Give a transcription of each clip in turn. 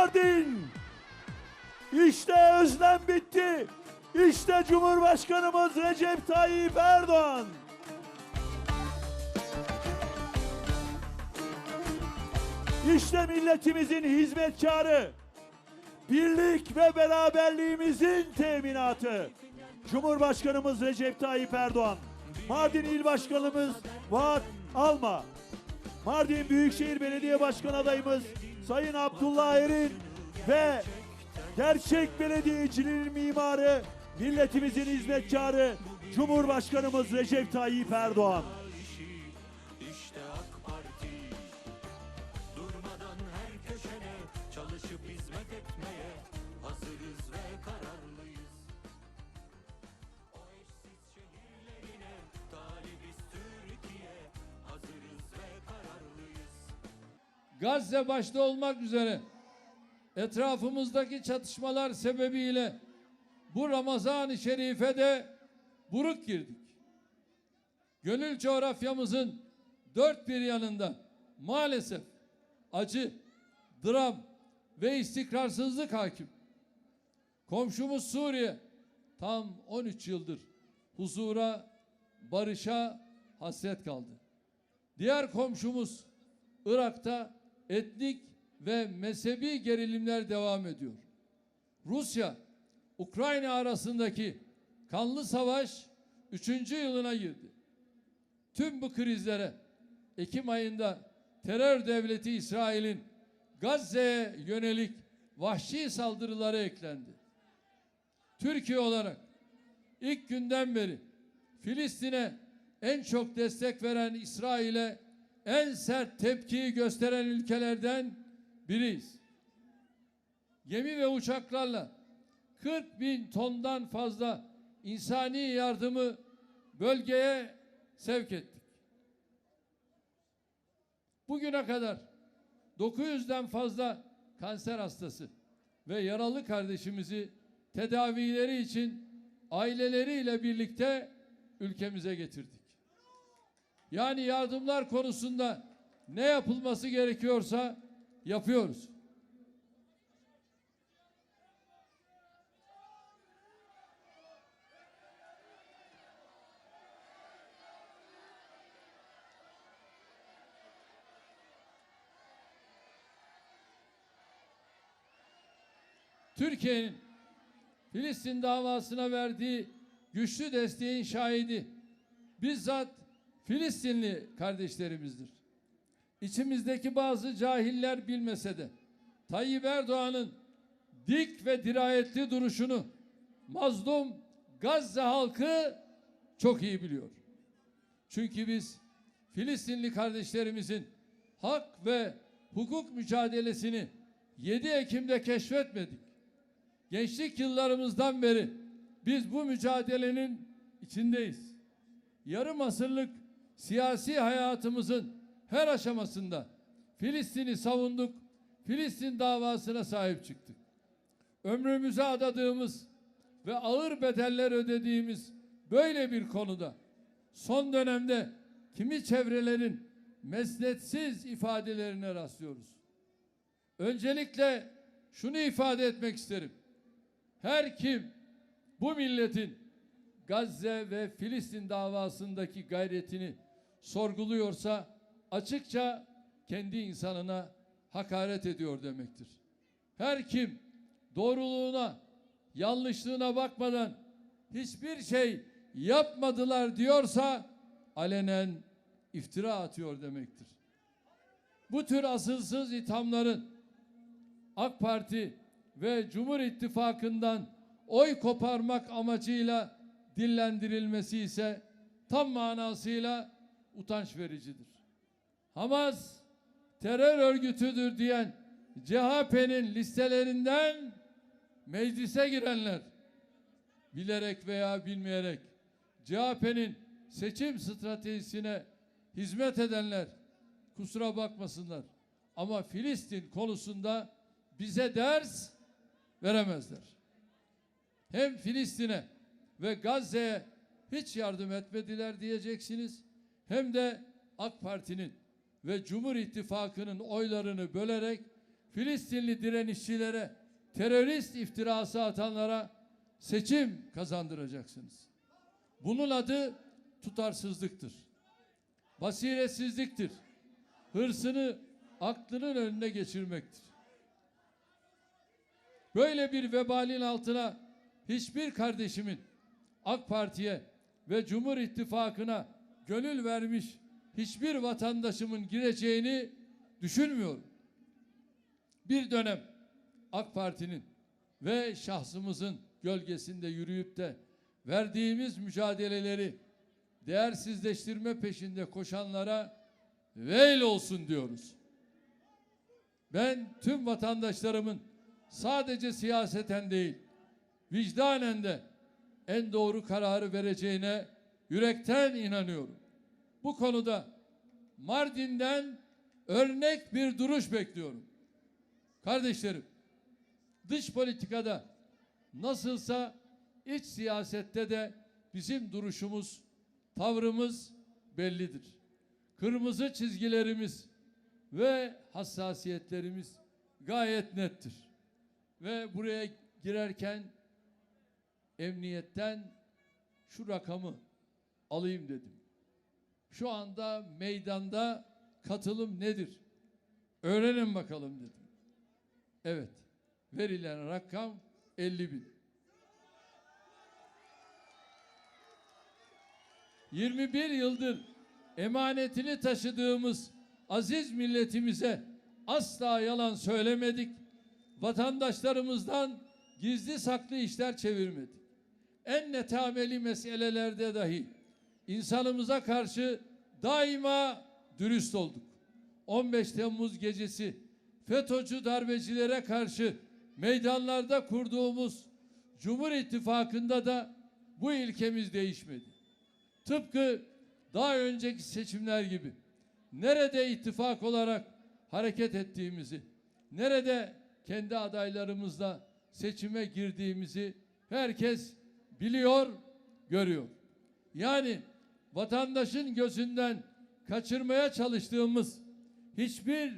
Mardin. İşte özlem bitti. İşte Cumhurbaşkanımız Recep Tayyip Erdoğan. İşte milletimizin hizmetkarı. Birlik ve beraberliğimizin teminatı. Cumhurbaşkanımız Recep Tayyip Erdoğan. Mardin İl Başkanımız Vaat Alma. Mardin Büyükşehir Belediye Başkan adayımız Sayın Abdullah Erin ve gerçek belediyeciliğin mimarı, milletimizin hizmetkarı Cumhurbaşkanımız Recep Tayyip Erdoğan. Gazze başta olmak üzere etrafımızdaki çatışmalar sebebiyle bu Ramazan-ı Şerif'e de buruk girdik. Gönül coğrafyamızın dört bir yanında maalesef acı, dram ve istikrarsızlık hakim. Komşumuz Suriye tam 13 yıldır huzura, barışa hasret kaldı. Diğer komşumuz Irak'ta etnik ve mezhebi gerilimler devam ediyor. Rusya, Ukrayna arasındaki kanlı savaş üçüncü yılına girdi. Tüm bu krizlere Ekim ayında terör devleti İsrail'in Gazze'ye yönelik vahşi saldırıları eklendi. Türkiye olarak ilk günden beri Filistin'e en çok destek veren İsrail'e en sert tepkiyi gösteren ülkelerden biriyiz. Gemi ve uçaklarla 40 bin tondan fazla insani yardımı bölgeye sevk ettik. Bugüne kadar 900'den fazla kanser hastası ve yaralı kardeşimizi tedavileri için aileleriyle birlikte ülkemize getirdik. Yani yardımlar konusunda ne yapılması gerekiyorsa yapıyoruz. Türkiye'nin Filistin davasına verdiği güçlü desteğin şahidi bizzat Filistinli kardeşlerimizdir. İçimizdeki bazı cahiller bilmese de Tayyip Erdoğan'ın dik ve dirayetli duruşunu mazlum Gazze halkı çok iyi biliyor. Çünkü biz Filistinli kardeşlerimizin hak ve hukuk mücadelesini 7 Ekim'de keşfetmedik. Gençlik yıllarımızdan beri biz bu mücadelenin içindeyiz. Yarım asırlık siyasi hayatımızın her aşamasında Filistin'i savunduk, Filistin davasına sahip çıktık. Ömrümüze adadığımız ve ağır bedeller ödediğimiz böyle bir konuda son dönemde kimi çevrelerin mesnetsiz ifadelerine rastlıyoruz. Öncelikle şunu ifade etmek isterim. Her kim bu milletin Gazze ve Filistin davasındaki gayretini sorguluyorsa açıkça kendi insanına hakaret ediyor demektir. Her kim doğruluğuna, yanlışlığına bakmadan hiçbir şey yapmadılar diyorsa alenen iftira atıyor demektir. Bu tür asılsız ithamların AK Parti ve Cumhur İttifakı'ndan oy koparmak amacıyla dillendirilmesi ise tam manasıyla utanç vericidir. Hamas terör örgütüdür diyen CHP'nin listelerinden meclise girenler bilerek veya bilmeyerek CHP'nin seçim stratejisine hizmet edenler kusura bakmasınlar. Ama Filistin konusunda bize ders veremezler. Hem Filistin'e ve Gazze'ye hiç yardım etmediler diyeceksiniz. Hem de AK Parti'nin ve Cumhur İttifakı'nın oylarını bölerek Filistinli direnişçilere terörist iftirası atanlara seçim kazandıracaksınız. Bunun adı tutarsızlıktır. Basiretsizliktir. Hırsını aklının önüne geçirmektir. Böyle bir vebalin altına hiçbir kardeşimin AK Parti'ye ve Cumhur İttifakı'na gönül vermiş hiçbir vatandaşımın gireceğini düşünmüyorum. Bir dönem AK Parti'nin ve şahsımızın gölgesinde yürüyüp de verdiğimiz mücadeleleri değersizleştirme peşinde koşanlara veil olsun diyoruz. Ben tüm vatandaşlarımın sadece siyaseten değil, vicdanen de en doğru kararı vereceğine yürekten inanıyorum. Bu konuda Mardin'den örnek bir duruş bekliyorum. Kardeşlerim, dış politikada nasılsa iç siyasette de bizim duruşumuz, tavrımız bellidir. Kırmızı çizgilerimiz ve hassasiyetlerimiz gayet nettir. Ve buraya girerken emniyetten şu rakamı alayım dedim. Şu anda meydanda katılım nedir? Öğrenin bakalım dedim. Evet, verilen rakam 50 bin. 21 yıldır emanetini taşıdığımız aziz milletimize asla yalan söylemedik. Vatandaşlarımızdan gizli saklı işler çevirmedik. En netameli meselelerde dahi insanımıza karşı daima dürüst olduk. 15 Temmuz gecesi FETÖ'cü darbecilere karşı meydanlarda kurduğumuz Cumhur İttifakı'nda da bu ilkemiz değişmedi. Tıpkı daha önceki seçimler gibi nerede ittifak olarak hareket ettiğimizi, nerede kendi adaylarımızla seçime girdiğimizi herkes biliyor, görüyor. Yani vatandaşın gözünden kaçırmaya çalıştığımız hiçbir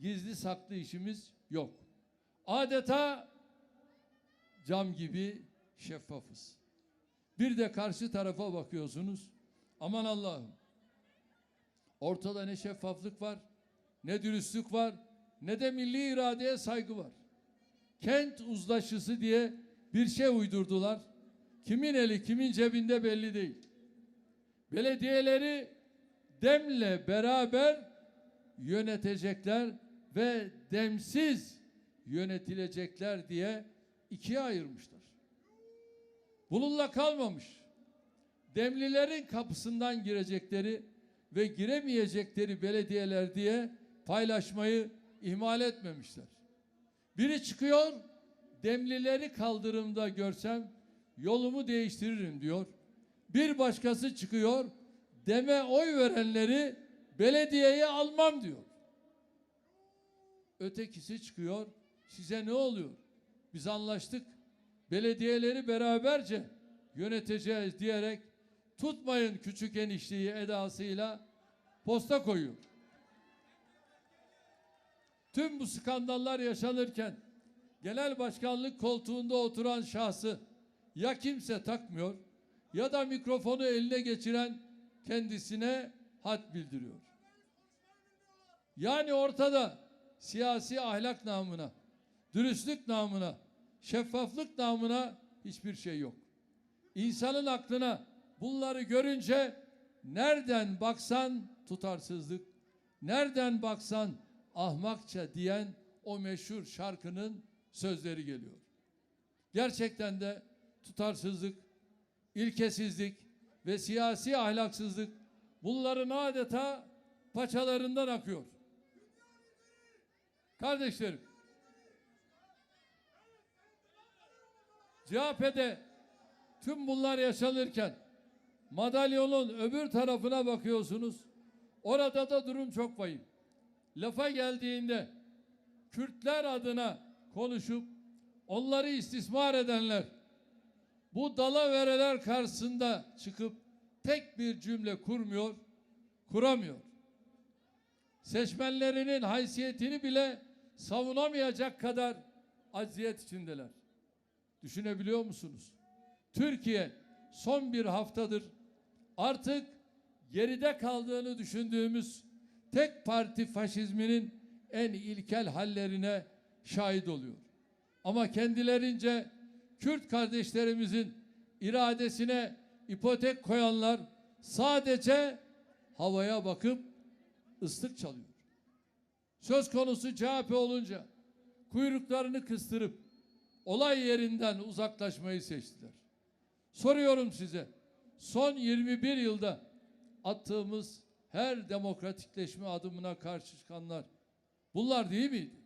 gizli saklı işimiz yok. Adeta cam gibi şeffafız. Bir de karşı tarafa bakıyorsunuz. Aman Allah'ım. Ortada ne şeffaflık var, ne dürüstlük var, ne de milli iradeye saygı var. Kent uzlaşısı diye bir şey uydurdular. Kimin eli kimin cebinde belli değil. Belediyeleri demle beraber yönetecekler ve demsiz yönetilecekler diye ikiye ayırmışlar. Bununla kalmamış. Demlilerin kapısından girecekleri ve giremeyecekleri belediyeler diye paylaşmayı ihmal etmemişler. Biri çıkıyor, demlileri kaldırımda görsem yolumu değiştiririm diyor. Bir başkası çıkıyor, deme oy verenleri belediyeye almam diyor. Ötekisi çıkıyor, size ne oluyor? Biz anlaştık, belediyeleri beraberce yöneteceğiz diyerek tutmayın küçük enişteyi edasıyla posta koyuyor. Tüm bu skandallar yaşanırken genel başkanlık koltuğunda oturan şahsı ya kimse takmıyor ya da mikrofonu eline geçiren kendisine had bildiriyor. Yani ortada siyasi ahlak namına, dürüstlük namına, şeffaflık namına hiçbir şey yok. İnsanın aklına bunları görünce nereden baksan tutarsızlık, nereden baksan ahmakça diyen o meşhur şarkının sözleri geliyor. Gerçekten de tutarsızlık, ilkesizlik ve siyasi ahlaksızlık bunların adeta paçalarından akıyor. Kardeşlerim, CHP'de tüm bunlar yaşanırken madalyonun öbür tarafına bakıyorsunuz. Orada da durum çok vahim. Lafa geldiğinde Kürtler adına konuşup onları istismar edenler bu dalavereler karşısında çıkıp tek bir cümle kurmuyor, kuramıyor. Seçmenlerinin haysiyetini bile savunamayacak kadar aziyet içindeler. Düşünebiliyor musunuz? Türkiye son bir haftadır artık geride kaldığını düşündüğümüz tek parti faşizminin en ilkel hallerine şahit oluyor. Ama kendilerince Kürt kardeşlerimizin iradesine ipotek koyanlar sadece havaya bakıp ıslık çalıyor. Söz konusu CHP olunca kuyruklarını kıstırıp olay yerinden uzaklaşmayı seçtiler. Soruyorum size, son 21 yılda attığımız her demokratikleşme adımına karşı çıkanlar bunlar değil miydi?